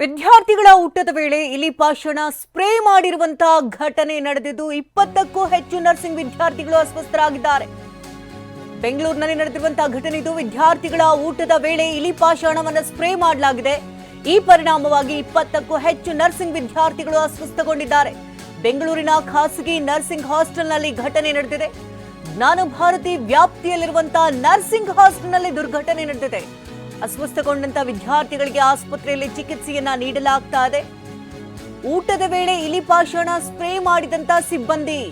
ವಿದ್ಯಾರ್ಥಿಗಳ ಊಟದ ವೇಳೆ ಇಲಿ ಪಾಷಾಣ ಸ್ಪ್ರೇ ಮಾಡಿರುವಂತಹ ಘಟನೆ ನಡೆದಿದ್ದು ಇಪ್ಪತ್ತಕ್ಕೂ ಹೆಚ್ಚು ನರ್ಸಿಂಗ್ ವಿದ್ಯಾರ್ಥಿಗಳು ಅಸ್ವಸ್ಥರಾಗಿದ್ದಾರೆ. ಬೆಂಗಳೂರಿನಲ್ಲಿ ನಡೆದಿರುವಂತಹ ಘಟನೆ ಇದು. ವಿದ್ಯಾರ್ಥಿಗಳ ಊಟದ ವೇಳೆ ಇಲಿ ಪಾಷಾಣವನ್ನು ಸ್ಪ್ರೇ ಮಾಡಲಾಗಿದೆ. ಈ ಪರಿಣಾಮವಾಗಿ ಇಪ್ಪತ್ತಕ್ಕೂ ಹೆಚ್ಚು ನರ್ಸಿಂಗ್ ವಿದ್ಯಾರ್ಥಿಗಳು ಅಸ್ವಸ್ಥಗೊಂಡಿದ್ದಾರೆ. ಬೆಂಗಳೂರಿನ ಖಾಸಗಿ ನರ್ಸಿಂಗ್ ಹಾಸ್ಟೆಲ್ನಲ್ಲಿ ಘಟನೆ ನಡೆದಿದೆ. ಜ್ಞಾನ ಭಾರತಿ ವ್ಯಾಪ್ತಿಯಲ್ಲಿರುವಂತಹ ನರ್ಸಿಂಗ್ ಹಾಸ್ಟೆಲ್ನಲ್ಲಿ ದುರ್ಘಟನೆ ನಡೆದಿದೆ. ಅಸ್ವಸ್ಥಗೊಂಡಂತ ವಿದ್ಯಾರ್ಥಿಗಳಿಗೆ ಆಸ್ಪತ್ರೆಯಲ್ಲಿ ಚಿಕಿತ್ಸೆಯನ್ನ ನೀಡಲಾಗ್ತಾ ಇದೆ. ಊಟದ ವೇಳೆ ಇಲಿ ಪಾಷಾಣ ಸ್ಪ್ರೇ ಮಾಡಿದಂತ ಸಿಬ್ಬಂದಿ.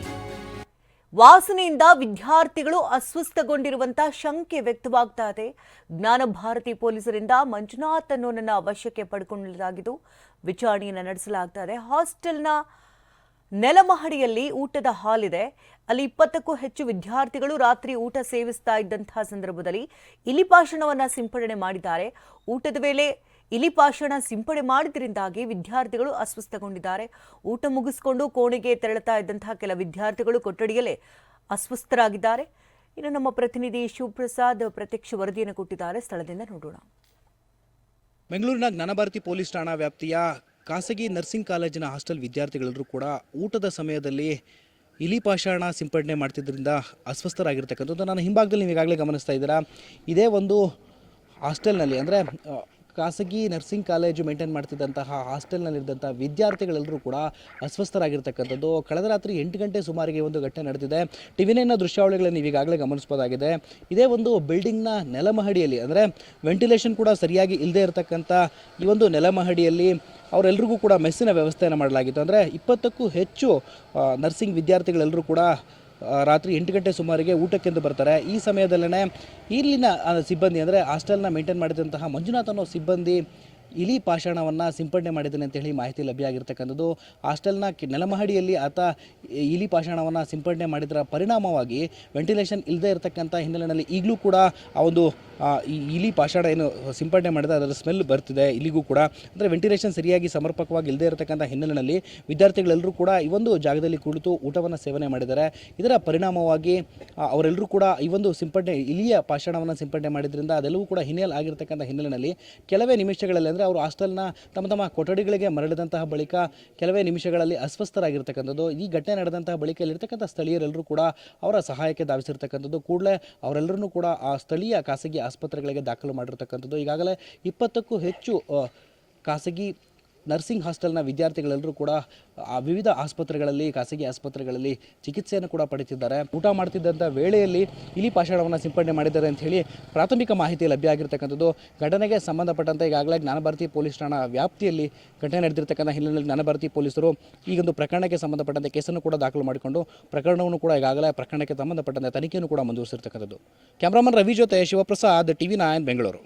ವಾಸನೆಯಿಂದ ವಿದ್ಯಾರ್ಥಿಗಳು ಅಸ್ವಸ್ಥಗೊಂಡಿರುವಂತ ಶಂಕೆ ವ್ಯಕ್ತವಾಗ್ತಾ ಇದೆ. ಜ್ಞಾನ ಭಾರತಿ ಪೊಲೀಸರಿಂದ ಮಂಜುನಾಥ್ ಅನ್ನೋನನ್ನ ವಶಕ್ಕೆ ಪಡ್ಕೊಳ್ಳಲಾಗಿದ್ದು ವಿಚಾರಣೆಯನ್ನು ನಡೆಸಲಾಗ್ತಾ ಇದೆ. ಹಾಸ್ಟೆಲ್ನ ನೆಲಮಹಡಿಯಲ್ಲಿ ಊಟದ ಹಾಲ್ ಇದೆ ಅಲ್ಲಿ ಇಪ್ಪತ್ತಕ್ಕೂ ಹೆಚ್ಚು ವಿದ್ಯಾರ್ಥಿಗಳು ರಾತ್ರಿ ಊಟ ಸೇವಿಸ್ತಾ ಇದ್ದಂತಹ ಸಂದರ್ಭದಲ್ಲಿ ಇಲಿಪಾಷಣವನ್ನ ಸಿಂಪಡಣೆ ಮಾಡಿದ್ದಾರೆ. ಊಟದ ವೇಳೆ ಇಲಿಪಾಷಣ ಸಿಂಪಡಣೆ ಮಾಡಿದ್ರಿಂದಾಗಿ ವಿದ್ಯಾರ್ಥಿಗಳು ಅಸ್ವಸ್ಥಗೊಂಡಿದ್ದಾರೆ. ಊಟ ಮುಗಿಸ್ಕೊಂಡು ಕೋಣೆಗೆ ತೆರಳುತ್ತಾ ಇದ್ದಂತಹ ಕೆಲ ವಿದ್ಯಾರ್ಥಿಗಳು ಕೊಠಡಿಯಲ್ಲೇ ಅಸ್ವಸ್ಥರಾಗಿದ್ದಾರೆ. ಇನ್ನು ನಮ್ಮ ಪ್ರತಿನಿಧಿ ಶಿವಪ್ರಸಾದ್ ಪ್ರತ್ಯಕ್ಷ ವರದಿಯನ್ನು ಕೊಟ್ಟಿದ್ದಾರೆ. ಸ್ಥಳದಿಂದ ನೋಡೋಣ. ಬೆಂಗಳೂರಿನ ಜ್ಞಾನಭಾರತಿ ಪೊಲೀಸ್ ಠಾಣಾ ವ್ಯಾಪ್ತಿಯ ಖಾಸಗಿ ನರ್ಸಿಂಗ್ ಕಾಲೇಜಿನ ಹಾಸ್ಟೆಲ್ ವಿದ್ಯಾರ್ಥಿಗಳೆಲ್ಲರೂ ಕೂಡ ಊಟದ ಸಮಯದಲ್ಲಿ ಇಲಿ ಪಾಷಾಣ ಸಿಂಪಡಣೆ ಮಾಡ್ತಿದ್ದರಿಂದ ಅಸ್ವಸ್ಥರಾಗಿರ್ತಕ್ಕಂಥದ್ದು. ನಾನು ಹಿಂಭಾಗದಲ್ಲಿ ನೀವು ಈಗಾಗಲೇ ಗಮನಿಸ್ತಾ ಇದ್ದೀರಾ. ಇದೇ ಒಂದು ಹಾಸ್ಟೆಲ್ನಲ್ಲಿ ಅಂದರೆ ಖಾಸಗಿ ನರ್ಸಿಂಗ್ ಕಾಲೇಜು ಮೇಂಟೈನ್ ಮಾಡ್ತಿದ್ದಂತಹ ಹಾಸ್ಟೆಲ್ನಲ್ಲಿದ್ದಂಥ ವಿದ್ಯಾರ್ಥಿಗಳೆಲ್ಲರೂ ಕೂಡ ಅಸ್ವಸ್ಥರಾಗಿರ್ತಕ್ಕಂಥದ್ದು. ಕಳೆದ ರಾತ್ರಿ ಎಂಟು ಗಂಟೆ ಸುಮಾರಿಗೆ ಒಂದು ಘಟನೆ ನಡೆದಿದೆ. ಟಿವಿನ ದೃಶ್ಯಾವಳಿಗಳನ್ನು ಈಗಾಗಲೇ ಗಮನಿಸ್ಬೋದಾಗಿದೆ ಇದೇ ಒಂದು ಬಿಲ್ಡಿಂಗ್ನ ನೆಲಮಹಡಿಯಲ್ಲಿ ಅಂದರೆ ವೆಂಟಿಲೇಷನ್ ಕೂಡ ಸರಿಯಾಗಿ ಇಲ್ಲದೆ ಇರತಕ್ಕಂಥ ಈ ಒಂದು ನೆಲಮಹಡಿಯಲ್ಲಿ ಅವರೆಲ್ಲರಿಗೂ ಕೂಡ ಮೆಸ್ಸಿನ ವ್ಯವಸ್ಥೆಯನ್ನು ಮಾಡಲಾಗಿತ್ತು. ಅಂದರೆ ಇಪ್ಪತ್ತಕ್ಕೂ ಹೆಚ್ಚು ನರ್ಸಿಂಗ್ ವಿದ್ಯಾರ್ಥಿಗಳೆಲ್ಲರೂ ಕೂಡ ರಾತ್ರಿ ಎಂಟು ಗಂಟೆ ಸುಮಾರಿಗೆ ಊಟಕ್ಕೆಂದು ಬರ್ತಾರೆ. ಈ ಸಮಯದಲ್ಲೇ ಇಲ್ಲಿನ ಸಿಬ್ಬಂದಿ ಅಂದರೆ ಹಾಸ್ಟೆಲ್ನ ಮೇಂಟೈನ್ ಮಾಡಿದಂತಹ ಮಂಜುನಾಥ್ ಅನ್ನೋ ಸಿಬ್ಬಂದಿ ಇಲಿ ಪಾಷಾಣವನ್ನು ಸಿಂಪಡಣೆ ಮಾಡಿದ್ದಾನೆ ಅಂತ ಹೇಳಿ ಮಾಹಿತಿ ಲಭ್ಯ ಆಗಿರ್ತಕ್ಕಂಥದ್ದು. ಹಾಸ್ಟೆಲ್ನ ನೆಲಮಹಡಿಯಲ್ಲಿ ಆತ ಇಲಿ ಪಾಷಾಣವನ್ನು ಸಿಂಪಡಣೆ ಮಾಡಿದರ ಪರಿಣಾಮವಾಗಿ ವೆಂಟಿಲೇಷನ್ ಇಲ್ಲದೆ ಇರತಕ್ಕಂಥ ಹಿನ್ನೆಲೆಯಲ್ಲಿ ಈಗಲೂ ಕೂಡ ಆ ಒಂದು ಈ ಇಲಿ ಪಾಷಾಣ ಏನು ಸಿಂಪಡಣೆ ಮಾಡಿದ ಅದರ ಸ್ಮೆಲ್ ಬರ್ತಿದೆ. ಇಲ್ಲಿಗೂ ಕೂಡ ಅಂದರೆ ವೆಂಟಿಲೇಷನ್ ಸರಿಯಾಗಿ ಸಮರ್ಪಕವಾಗಿ ಇಲ್ಲದೆ ಇರತಕ್ಕಂಥ ಹಿನ್ನೆಲೆಯಲ್ಲಿ ವಿದ್ಯಾರ್ಥಿಗಳೆಲ್ಲರೂ ಕೂಡ ಈ ಒಂದು ಜಾಗದಲ್ಲಿ ಕುಳಿತು ಊಟವನ್ನು ಸೇವನೆ ಮಾಡಿದ್ದಾರೆ. ಇದರ ಪರಿಣಾಮವಾಗಿ ಅವರೆಲ್ಲರೂ ಕೂಡ ಈ ಒಂದು ಸಿಂಪಡಣೆ ಇಲಿಯ ಪಾಷಾಣವನ್ನು ಸಿಂಪಡಣೆ ಮಾಡಿದ್ರಿಂದ ಅದೆಲ್ಲವೂ ಕೂಡ ಹಿನ್ನೆಲೆ ಆಗಿರ್ತಕ್ಕಂಥ ಹಿನ್ನೆಲೆಯಲ್ಲಿ ಕೆಲವೇ ನಿಮಿಷಗಳಲ್ಲಿ ಅಂದರೆ ಅವರು ಹಾಸ್ಟೆಲ್ನ ತಮ್ಮ ತಮ್ಮ ಕೊಠಡಿಗಳಿಗೆ ಮರಳಿದಂತಹ ಬಳಿಕ ಕೆಲವೇ ನಿಮಿಷಗಳಲ್ಲಿ ಅಸ್ವಸ್ಥರಾಗಿರ್ತಕ್ಕಂಥದ್ದು, ಈ ಘಟನೆ ನಡೆದಂತಹ ಬಳಿಕ ಇಲ್ಲಿರ್ತಕ್ಕಂಥ ಸ್ಥಳೀಯರೆಲ್ಲರೂ ಕೂಡ ಅವರ ಸಹಾಯಕ್ಕೆ ಧಾವಿಸಿರ್ತಕ್ಕಂಥದ್ದು, ಕೂಡಲೇ ಅವರೆಲ್ಲರನ್ನೂ ಕೂಡ ಆ ಸ್ಥಳೀಯ ಖಾಸಗಿ ಆಸ್ಪತ್ರೆಗಳಿಗೆ ದಾಖಲು ಮಾಡಿರ್ತಕ್ಕಂಥದ್ದು. ಈಗಾಗಲೇ ಇಪ್ಪತ್ತಕ್ಕೂ ಹೆಚ್ಚು ಖಾಸಗಿ ನರ್ಸಿಂಗ್ ಹಾಸ್ಟೆಲ್ನ ವಿದ್ಯಾರ್ಥಿಗಳೆಲ್ಲರೂ ಕೂಡ ವಿವಿಧ ಆಸ್ಪತ್ರೆಗಳಲ್ಲಿ, ಖಾಸಗಿ ಆಸ್ಪತ್ರೆಗಳಲ್ಲಿ ಚಿಕಿತ್ಸೆಯನ್ನು ಕೂಡ ಪಡೆಯುತ್ತಿದ್ದಾರೆ. ಊಟ ಮಾಡ್ತಿದ್ದಂಥ ವೇಳೆಯಲ್ಲಿ ಇಲಿ ಪಾಷಾಣವನ್ನು ಸಿಂಪಡಣೆ ಮಾಡಿದ್ದಾರೆ ಅಂತ ಹೇಳಿ ಪ್ರಾಥಮಿಕ ಮಾಹಿತಿ ಲಭ್ಯ ಆಗಿರ್ತಕ್ಕಂಥದ್ದು. ಘಟನೆಗೆ ಸಂಬಂಧಪಟ್ಟಂತೆ ಈಗಾಗಲೇ ಜ್ಞಾನಭಾರತಿ ಪೊಲೀಸ್ ಠಾಣಾ ವ್ಯಾಪ್ತಿಯಲ್ಲಿ ಘಟನೆ ನಡೆದಿರ್ತಕ್ಕಂಥ ಹಿನ್ನೆಲೆಯಲ್ಲಿ ಜ್ಞಾನಭಾರತಿ ಪೊಲೀಸರು ಈ ಒಂದು ಪ್ರಕರಣಕ್ಕೆ ಸಂಬಂಧಪಟ್ಟಂತೆ ಕೇಸನ್ನು ಕೂಡ ದಾಖಲು ಮಾಡಿಕೊಂಡು, ಪ್ರಕರಣವನ್ನು ಕೂಡ ಈಗಾಗಲೇ ಪ್ರಕರಣಕ್ಕೆ ಸಂಬಂಧಪಟ್ಟಂತೆ ತನಿಖೆಯನ್ನು ಕೂಡ ಮುಂದುವರಿಸಿರ್ತಕ್ಕಂಥದ್ದು ಕ್ಯಾಮ್ರಾಮನ್ ರವಿ ಜೊತೆ ಶಿವಪ್ರಸಾದ್, ಟಿವಿ ನಾಯನ್ ಬೆಂಗಳೂರು.